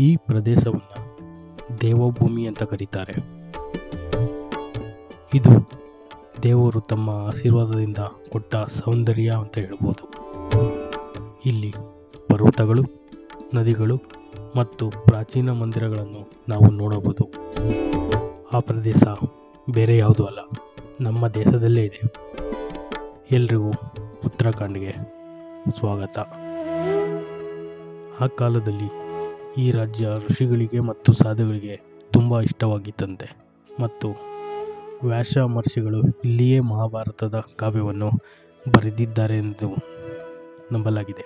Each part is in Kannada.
ಈ ಪ್ರದೇಶವನ್ನು ದೇವಭೂಮಿ ಅಂತ ಕರೀತಾರೆ. ಇದು ದೇವರು ತಮ್ಮ ಆಶೀರ್ವಾದದಿಂದ ಕೊಟ್ಟ ಸೌಂದರ್ಯ ಅಂತ ಹೇಳ್ಬೋದು. ಇಲ್ಲಿ ಪರ್ವತಗಳು, ನದಿಗಳು ಮತ್ತು ಪ್ರಾಚೀನ ಮಂದಿರಗಳನ್ನು ನಾವು ನೋಡಬಹುದು. ಆ ಪ್ರದೇಶ ಬೇರೆ ಯಾವುದೂ ಅಲ್ಲ, ನಮ್ಮ ದೇಶದಲ್ಲೇ ಇದೆ. ಎಲ್ರಿಗೂ ಉತ್ತರಾಖಂಡ್ಗೆ ಸ್ವಾಗತ. ಆ ಕಾಲದಲ್ಲಿ ಈ ರಾಜ್ಯ ಋಷಿಗಳಿಗೆ ಮತ್ತು ಸಾಧುಗಳಿಗೆ ತುಂಬ ಇಷ್ಟವಾಗಿತ್ತಂತೆ. ಮತ್ತು ವ್ಯಾಸ ಮಹರ್ಷಿಗಳು ಇಲ್ಲಿಯೇ ಮಹಾಭಾರತದ ಕಾವ್ಯವನ್ನು ಬರೆದಿದ್ದಾರೆ ಎಂದು ನಂಬಲಾಗಿದೆ.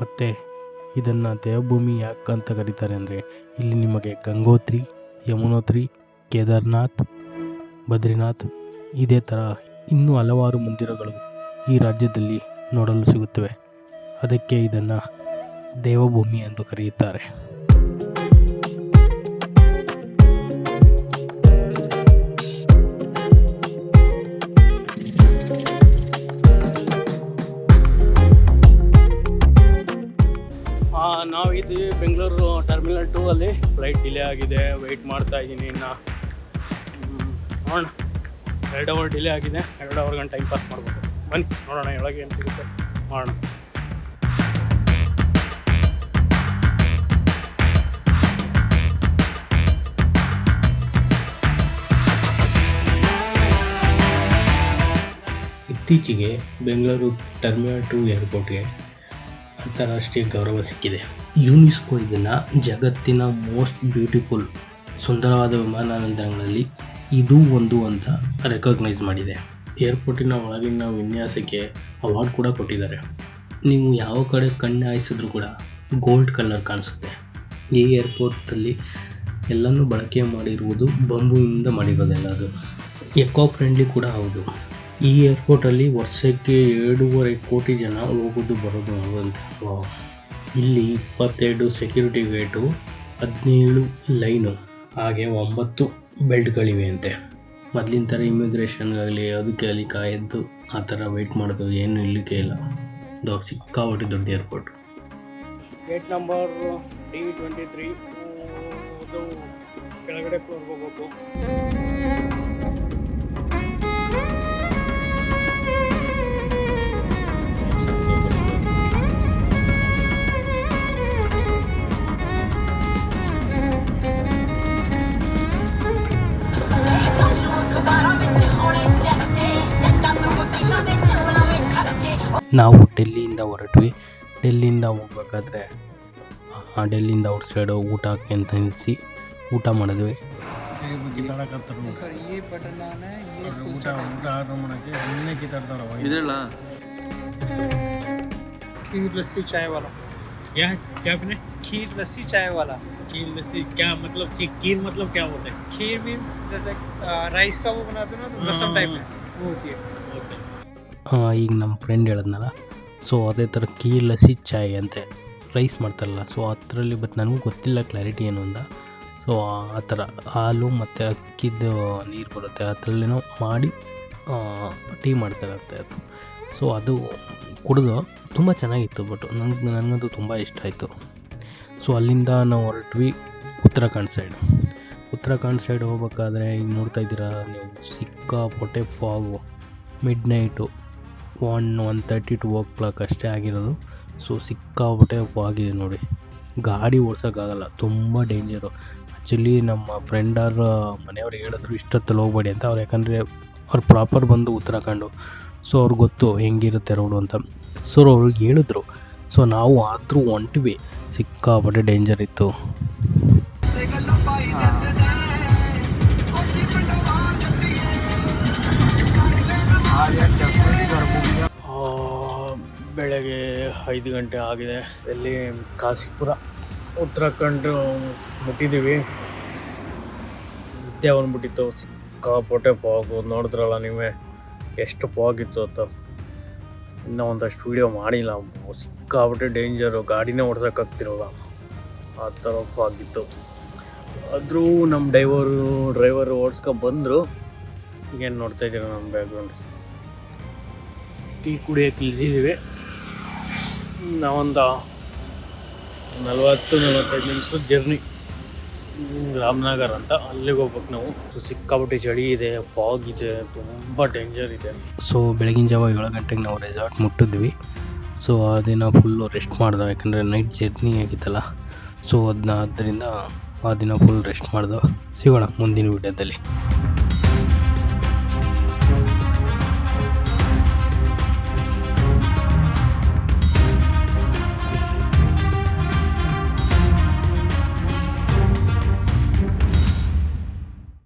ಮತ್ತು ಇದನ್ನು ದೇವಭೂಮಿ ಯಾಕಂತ ಕರೀತಾರೆ ಅಂದರೆ, ಇಲ್ಲಿ ನಿಮಗೆ ಗಂಗೋತ್ರಿ, ಯಮುನೋತ್ರಿ, ಕೇದಾರ್ನಾಥ್, ಬದ್ರಿನಾಥ್ ಇದೇ ಥರ ಇನ್ನೂ ಹಲವಾರು ಮಂದಿರಗಳು ಈ ರಾಜ್ಯದಲ್ಲಿ ನೋಡಲು ಸಿಗುತ್ತವೆ. ಅದಕ್ಕೆ ಇದನ್ನು ದೇವಭೂಮಿ ಎಂದು ಕರೆಯುತ್ತಾರೆ. ನಾವು ಇದ್ದೀವಿ ಬೆಂಗಳೂರು ಟರ್ಮಿನಲ್ ಟೂ ಅಲ್ಲಿ ಫ್ಲೈಟ್ ಡಿಲೇ ಆಗಿದೆ. ವೆಯ್ಟ್ ಮಾಡ್ತಾ ಇದ್ದೀನಿ ಇನ್ನು. ನೋಡೋಣ. ಎರಡು ಅವರ್ ಡಿಲೇ ಆಗಿದೆ. ಎರಡು ಅವರ್ ಗಂಟೆ ಟೈಮ್ ಪಾಸ್ ಮಾಡ್ಬೋದು. ಬನ್ನಿ, ನೋಡೋಣ ಒಳಗೆ ಏನು ಸಿಗುತ್ತೆ. ಮಾಡೋಣ. ಇತ್ತೀಚೆಗೆ ಬೆಂಗಳೂರು ಟರ್ಮಿನಲ್ ಟು ಏರ್ಪೋರ್ಟ್ಗೆ ಅಂತಾರಾಷ್ಟ್ರೀಯ ಗೌರವ ಸಿಕ್ಕಿದೆ. ಯುನೆಸ್ಕೋ ಇದನ್ನು ಜಗತ್ತಿನ ಮೋಸ್ಟ್ ಬ್ಯೂಟಿಫುಲ್, ಸುಂದರವಾದ ವಿಮಾನ ನಿಲ್ದಾಣಗಳಲ್ಲಿ ಇದು ಒಂದು ಅಂತ ರೆಕಗ್ನೈಸ್ ಮಾಡಿದೆ. ಏರ್ಪೋರ್ಟಿನ ಒಳಗಿನ ವಿನ್ಯಾಸಕ್ಕೆ ಅವಾರ್ಡ್ ಕೂಡ ಕೊಟ್ಟಿದ್ದಾರೆ. ನೀವು ಯಾವ ಕಡೆ ಕಣ್ಣು ಹಾಯಿಸಿದ್ರು ಕೂಡ ಗೋಲ್ಡ್ ಕಲರ್ ಕಾಣಿಸುತ್ತೆ. ಈ ಏರ್ಪೋರ್ಟಲ್ಲಿ ಎಲ್ಲನೂ ಬಳಕೆ ಮಾಡಿರುವುದು ಬಂಬುವಿನಿಂದ ಮಾಡಿರೋದೆಲ್ಲ ಅದು. ಎಕೋ ಫ್ರೆಂಡ್ಲಿ ಕೂಡ ಹೌದು. ಈ ಏರ್ಪೋರ್ಟಲ್ಲಿ ವರ್ಷಕ್ಕೆ ಎರಡೂವರೆ ಕೋಟಿ ಜನ ಹೋಗೋದು, ಬರೋದು ಅಂತ ಇಲ್ಲಿ ಇಪ್ಪತ್ತೆರಡು ಸೆಕ್ಯೂರಿಟಿ ಗೇಟು ಹದಿನೇಳು ಲೈನು ಹಾಗೆ ಒಂಬತ್ತು ಬೆಲ್ಟ್ಗಳಿವೆ ಅಂತೆ. ಮೊದಲಿನ ಥರ ಇಮಿಗ್ರೇಷನ್ಗಾಗಲಿ ಅದಕ್ಕೆ ಅಲ್ಲಿ ಕಾಯದ್ದು ಆ ಥರ ವೆಯ್ಟ್ ಮಾಡೋದು ಏನು ಇಲ್ಲಿಕ್ಕೆ ಇಲ್ಲ. ದೊಡ್ಡ ಸಿಕ್ಕಾಪಟ್ಟೆ ದೊಡ್ಡ airport gate number D twenty three ಕೆಳಗಡೆ ಫ್ಲೋರ್ ಹೋಗ್ಬೇಕು. ನಾವು ಡೆಲ್ಲಿಯಿಂದ ಹೊರಟ್ವಿ ಡೆಲ್ಲಿಯಿಂದ ಹೋಗ್ಬೇಕಾದ್ರೆ ಆ ಡೆಲ್ಲಿಯಿಂದ ಔಟ್ ಸೈಡು ಊಟ ಹಾಕಿ ಅಂತ ನಿಲ್ಲಿಸಿ ಊಟ ಮಾಡಿದ್ವಿ सर ये बटन ऑन है ये ಊಟ ಊಟ ಆರ್ಡರ್ ಮಾಡೋಕ್ಕೆ ಇನ್ನೇ ಕಿತ್ತಾಡ್ತಾರ ಇದ್ರಲ್ಲ खीर लस्सी चाय वाला क्या क्या आपने खीर लस्सी चाय वाला खीर लस्सी क्या मतलब खीर मतलब क्या होता है खीर मीन्स जैसे राइस का वो बनाते हो ना तो रसम टाइप में वो होती है ಈಗ ನಮ್ಮ ಫ್ರೆಂಡ್ ಹೇಳಿದ್ನಲ್ಲ ಸೊ ಅದೇ ಥರ ಕೀ ಲಸಿ ಚಾಯ್ ಅಂತೆ ರೈಸ್ ಮಾಡ್ತಾರಲ್ಲ ಸೊ ಅದರಲ್ಲಿ ಬಟ್ ನನಗೂ ಗೊತ್ತಿಲ್ಲ ಕ್ಲಾರಿಟಿ ಏನು ಅಂತ. ಸೊ ಆ ಥರ ಹಾಲು ಮತ್ತು ಅಕ್ಕಿದ್ದು ನೀರು ಬರುತ್ತೆ, ಅದರಲ್ಲೇನೋ ಮಾಡಿ ಟೀ ಮಾಡ್ತಾರಂತೆ ಅದು. ಸೊ ಅದು ಕುಡಿದು ತುಂಬ ಚೆನ್ನಾಗಿತ್ತು ಬಟ್ ನನಗೆ ನನಗಂತೂ ತುಂಬ ಇಷ್ಟ ಆಯಿತು. ಸೊ ಅಲ್ಲಿಂದ ನಾವು ಹೊರಟ್ವಿ ಉತ್ತರಾಖಂಡ್ ಸೈಡ್ ಉತ್ತರಾಖಂಡ್ ಸೈಡ್ ಹೋಗ್ಬೇಕಾದ್ರೆ ಈಗ ನೋಡ್ತಾ ಇದ್ದೀರಾ, ನೀವು ಸಿಕ್ಕಾಪಟ್ಟೆ fog midnight one one thirty two o'clock ಅಷ್ಟೇ ಆಗಿರೋದು. ಸೊ ಸಿಕ್ಕಾಪಟ್ಟೆ ಆಗಿದೆ ನೋಡಿ. ಗಾಡಿ ಓಡ್ಸೋಕ್ಕಾಗಲ್ಲ, ತುಂಬ ಡೇಂಜರು ಆ್ಯಕ್ಚುಲಿ ನಮ್ಮ ಫ್ರೆಂಡರ ಮನೆಯವ್ರು ಹೇಳಿದ್ರು, ಇಷ್ಟೊತ್ತಲ್ಲಿ ಹೋಗ್ಬೇಡಿ ಅಂತ. ಅವ್ರು ಯಾಕಂದರೆ ಅವ್ರು ಪ್ರಾಪರ್ ಬಂದು ಉತ್ತರಾಖಂಡು. ಸೊ ಅವ್ರಿಗೆ ಗೊತ್ತು ಹೆಂಗಿರುತ್ತೆ ರೋಡು ಅಂತ. ಸೊ ಅವ್ರಿಗೆ ಹೇಳಿದ್ರು. ಸೊ ನಾವು ಆದರೂ ಹೊಂಟ್ವಿ. ಸಿಕ್ಕಾಪಟ್ಟೆ ಡೇಂಜರ್ ಇತ್ತು. ಬೆಳಗ್ಗೆ ಐದು ಗಂಟೆ ಆಗಿದೆ. ಇಲ್ಲಿ ಕಾಶಿಪುರ, ಉತ್ತರಾಖಂಡ್ ಮುಟ್ಟಿದ್ದೀವಿ. ನಿದ್ದೆ ಬಂದ್ಬಿಟ್ಟಿತ್ತು. ಸಿಕ್ಕಾಪಟ್ಟೆ ಪಾಗು ನೋಡಿದ್ರಲ್ಲ ನೀವೇ? ಎಷ್ಟು ಪಾಗಿತ್ತು ಅಂತ. ಇನ್ನೂ ಒಂದಷ್ಟು ವೀಡಿಯೋ ಮಾಡಿಲ್ಲ. ಸಿಕ್ಕಾಪಟ್ಟೆ ಡೇಂಜರು ಗಾಡಿನೇ ಓಡ್ಸೋಕ್ಕಾಗ್ತಿರಲ್ಲ ಆ ಥರ ಪಾಗಿತ್ತು ಆದರೂ ನಮ್ಮ ಡ್ರೈವರು ಡ್ರೈವರು ಓಡಿಸ್ಕೊಂಡು ಬಂದರು. ಈಗೇನು ನೋಡ್ತಾ ಇದ್ದೀರ ನಮ್ಮ ಬ್ಯಾಕ್ಗ್ರೌಂಡ್ ಟೀ ಕುಡಿಯೋಕೆ ಇಳಿದಿದ್ದೀವಿ. ನಾವೊಂದು ನಲವತ್ತು, ನಲವತ್ತೈದು ನಿಮಿಷ ಜರ್ನಿ ರಾಮನಗರ ಅಂತ ಅಲ್ಲಿಗೆ ಹೋಗ್ಬೇಕು ನಾವು. ಸಿಕ್ಕಾಪಟ್ಟೆ ಚಳಿ ಇದೆ ಫಾಗ್ ಇದೆ, ತುಂಬ ಡೇಂಜರ್ ಇದೆ. ಸೊ ಬೆಳಗಿನ ಜಾವ ಏಳು ಗಂಟೆಗೆ ನಾವು ರೆಸಾರ್ಟ್ ಮುಟ್ಟಿದ್ವಿ. ಸೊ ಆ ದಿನ ಫುಲ್ಲು ರೆಸ್ಟ್ ಮಾಡ್ದೆ ಯಾಕಂದರೆ ನೈಟ್ ಜರ್ನಿ ಆಗಿತ್ತಲ್ಲ. ಸೊ ಅದನ್ನ ಆದ್ದರಿಂದ ಆ ದಿನ ಫುಲ್ ರೆಸ್ಟ್ ಮಾಡ್ದೆ ಸಿಗೋಣ ಮುಂದಿನ ವಿಡಿಯೋದಲ್ಲಿ